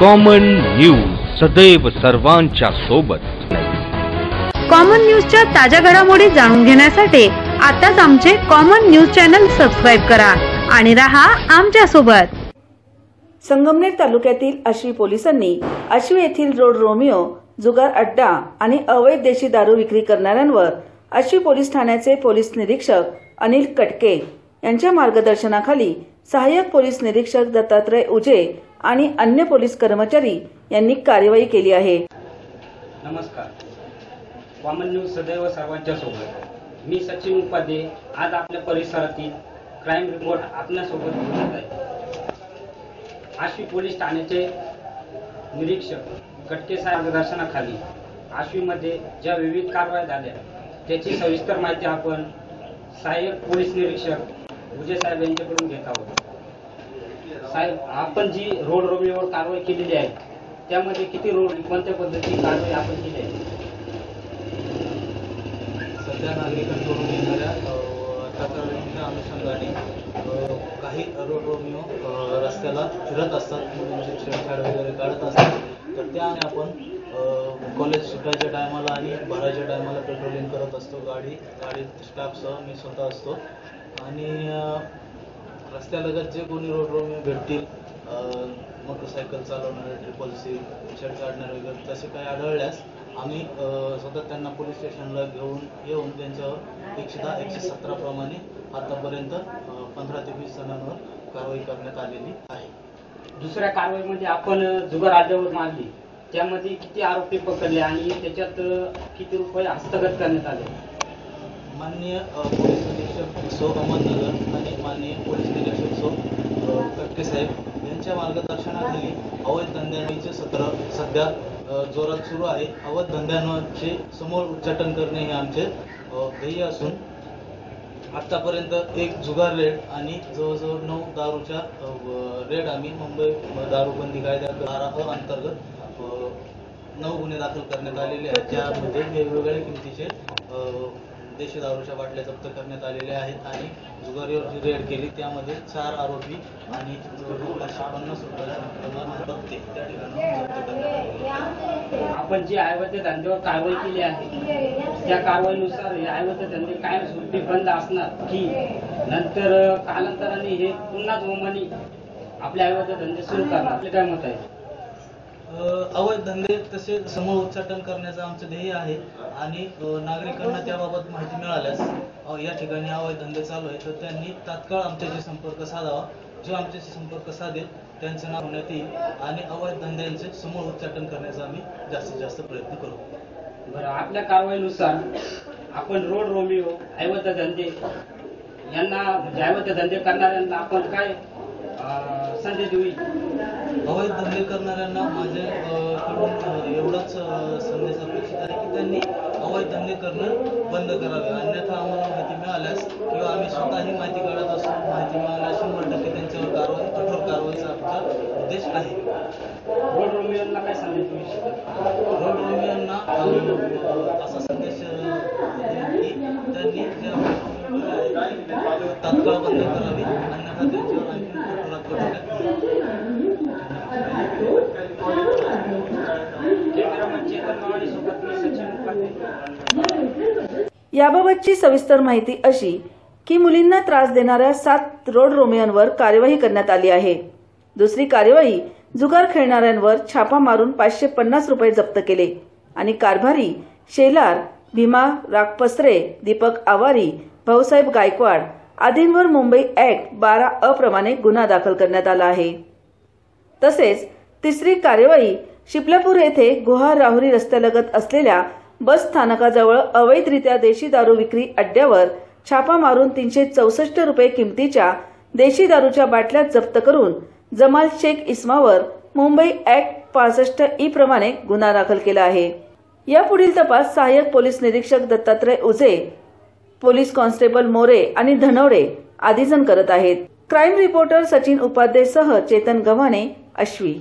Common news सदैव सर्वांच्या सोबत. कॉमन न्यूजच्या ताज्या घडामोडी जाणून घेण्यासाठी आताच आमचे कॉमन न्यूज चॅनल सबस्क्राईब करा आणि रहा आमच्यासोबत संगमनेर तालुक्यातील आश्वी पोलिसांनी आश्वी येथील रोड रोमिओ जुगार अड्डा आणि अवैध देशी दारू विक्री करणाऱ्यांवर आश्वी पोलीस ठाण्याचे पोलीस निरीक्षक अनिल कटके यांच्या मार्गदर्शनाखाली सहाय्यक पोलीस निरीक्षक दत्तात्रय उजे आणि अन्य पोलीस कर्मचारी यांनी कार्यवाही केली आहे. नमस्कार. कॉमन न्यूज सदैव सर्वांच्या सोबत मी सचिन उपाध्ये आज आपल्या परिसरातील क्राईम रिपोर्ट आपल्यासोबत घेऊन येत आहे. आश्वी पोलीस ठाण्याचे निरीक्षक कटके साहेब मार्गदर्शनाखाली आश्वीमध्ये ज्या विविध कारवाया झाल्या त्याची सविस्तर माहिती आपण सहाय्यक पोलीस निरीक्षक विजय साहेब यांच्याकडून घेत आहोत. साहेब आपण जी रोड रोबीवर कारवाई केलेली आहे त्यामध्ये किती रोड कोणत्या पद्धतीची कारवाई आपण केली आहे? सध्या नागरिकांकडून येणाऱ्या तक्रारींच्या अनुषंगाने काही रोड रोमिओ रस्त्याला फिरत असतात मुलींची छेडछाड वगैरे काढत असतात. तर त्याने आपण कॉलेज सुटायच्या टायमाला आणि भरायच्या टायमाला पेट्रोलिंग करत असतो गाडी गाडी स्टाफसह मी स्वतः असतो. आणि रस्त्यालगत जे कोणी रोड रोमिओ भेटतील मोटरसायकल चालवणारे ट्रिपल सी छेड काढणारे वगैरे तसे काही आढळल्यास आम्ही अ, स्वतः त्यांना पोलीस स्टेशनला घेऊन येऊन त्यांच्यावर एकशे दहा एकशे सतरा प्रमाणे आतापर्यंत पंधरा ते वीस जणांवर कारवाई करण्यात आलेली आहे. दुसऱ्या कारवाईमध्ये आपण जुगार अड्ड्यावर मारली त्यामध्ये किती आरोपी पकडले आणि त्याच्यात किती रुपये हस्तगत करण्यात आले? माननीय पोलीस निरीक्षक सो अहमदनगर माननीय पोलीस निरीक्षक सो कटके साहेब यांच्या मार्गदर्शनाखाली अवैध धंद्यांचे सत्र सध्या जोरात सुरू आहे. अवैध धंद्यांचे समोर उच्चाटन करणे हे आमचे ध्येय असून आतापर्यंत एक जुगार रेड आणि जवळजवळ नऊ दारूच्या रेड आम्ही मुंबई दारूबंदी कायद्या बारा अ अंतर्गत नऊ गुन्हे दाखल करण्यात आलेले आहेत. त्यामध्ये वेगवेगळ्या किमतीचे देशी दारूच्या बाटल्या जप्त करण्यात आलेल्या आहेत आणि जुगारीवर जी रेड केली. त्यामध्ये चार आरोपी आणि पाचशे पन्नास रुपयाचा त्या ठिकाणी आपण जी अवैध धंद्यावर कारवाई केली आहे त्या कारवाईनुसार हे धंदे कायम कायमस्वरूपी बंद असणार की नंतर कालांतराने हे पुन्हा जोमाने आपल्या अवैध धंदे सुरू करणार. आपले काय मत आहे? अवैध धंदे तसे समूळ उच्चाटन करण्याचं आमचं ध्येय आहे आणि नागरिकांना त्याबाबत माहिती मिळाल्यास या ठिकाणी अवैध धंदे चालू आहे तर त्यांनी तात्काळ आमच्याशी संपर्क साधावा. जो आमच्याशी संपर्क साधेल त्यांचं नाव होण्यात येईल आणि अवैध धंद्यांचे समूळ उच्चाटन करण्याचा आम्ही जास्तीत जास्त प्रयत्न करू. बरं आपल्या कारवाईनुसार आपण रोड रोमिओ अवैध धंदे यांना म्हणजे अवैध धंदे करणाऱ्यांना आपण काय देऊ इच्छितो? अवैध धंदे करणाऱ्यांना माझ्या अ, कडून अ, एवढाच संदेश अपेक्षित आहे की त्यांनी अवैध धंदे करणं बंद करावे. अन्यथा आम्हाला माहिती मिळाल्यास किंवा आम्ही स्वतःही माहिती काढत असू माहिती मिळाल्यास शंभर टक्के त्यांच्यावर कारवाई कठोर कारवाईचा आमचा उद्देश आहे. रोड रोमिओला काय इच्छितो रोड रोमियांना अ, असा संदेश अ, देईन की त्यांनी जे अवैध धंदे आहे, तात्काळ बंद करावी अन्यथा त्यांच्यावर आणखी कठोरात कठोर कॅमेरामन चेतन मावाडी सोबत मी सचिन उपाध्ये याबाबतची सविस्तर माहिती अशी की मुलींना त्रास देणाऱ्या सात रोड रोमियांवर कार्यवाही करण्यात आली आहे. दुसरी कार्यवाही जुगार खेळणाऱ्यांवर छापा मारून पाचशे पन्नास रुपये जप्त केले आणि कारभारी शेलार भीमा रागपसरे दीपक आवारी भाऊसाहेब गायकवाड आदींवर मुंबई ऍक्ट बारा अप्रमाणे गुन्हा दाखल करण्यात आला आहे. तसेच तिसरी कार्यवाही शिपलापूर येथे गुहा राहुरी रस्त्यालगत असलेल्या बस स्थानकाजवळ अवैधरित्या देशी दारू विक्री अड्ड्यावर छापा मारून तीनशे चौसष्ट रुपये किमतीच्या देशी दारूच्या बाटल्या जप्त करून जमाल शेख इस्मावर मुंबई ऍक्ट पासष्ट ई प्रमाणे गुन्हा दाखल केला आहे. यापुढील तपास सहाय्यक पोलीस निरीक्षक दत्तात्रय उजे पोलीस कॉन्स्टेबल मोरे आणि धनवडे आदीजण करत आहेत. क्राईम रिपोर्टर सचिन उपाध्ये सह चेतन गव्हाणे अश्वी.